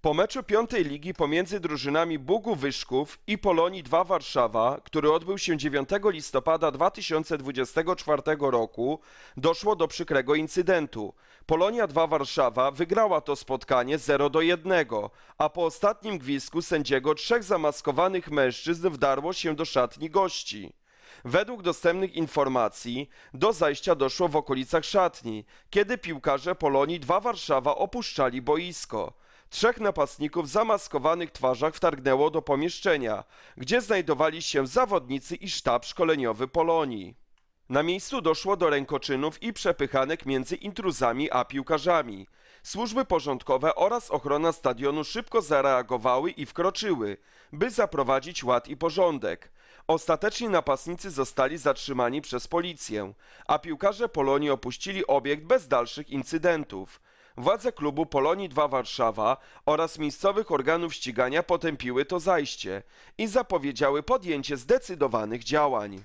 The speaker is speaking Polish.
Po meczu piątej ligi pomiędzy drużynami Bugu Wyszków i Polonii 2 Warszawa, który odbył się 9 listopada 2024 roku, doszło do przykrego incydentu. Polonia 2 Warszawa wygrała to spotkanie 0 do 1, a po ostatnim gwizdku sędziego trzech zamaskowanych mężczyzn wdarło się do szatni gości. Według dostępnych informacji do zajścia doszło w okolicach szatni, kiedy piłkarze Polonii 2 Warszawa opuszczali boisko. Trzech napastników w zamaskowanych twarzach wtargnęło do pomieszczenia, gdzie znajdowali się zawodnicy i sztab szkoleniowy Polonii. Na miejscu doszło do rękoczynów i przepychanek między intruzami a piłkarzami. Służby porządkowe oraz ochrona stadionu szybko zareagowały i wkroczyły, by zaprowadzić ład i porządek. Ostatecznie napastnicy zostali zatrzymani przez policję, a piłkarze Polonii opuścili obiekt bez dalszych incydentów. Władze klubu Polonii 2 Warszawa oraz miejscowych organów ścigania potępiły to zajście i zapowiedziały podjęcie zdecydowanych działań.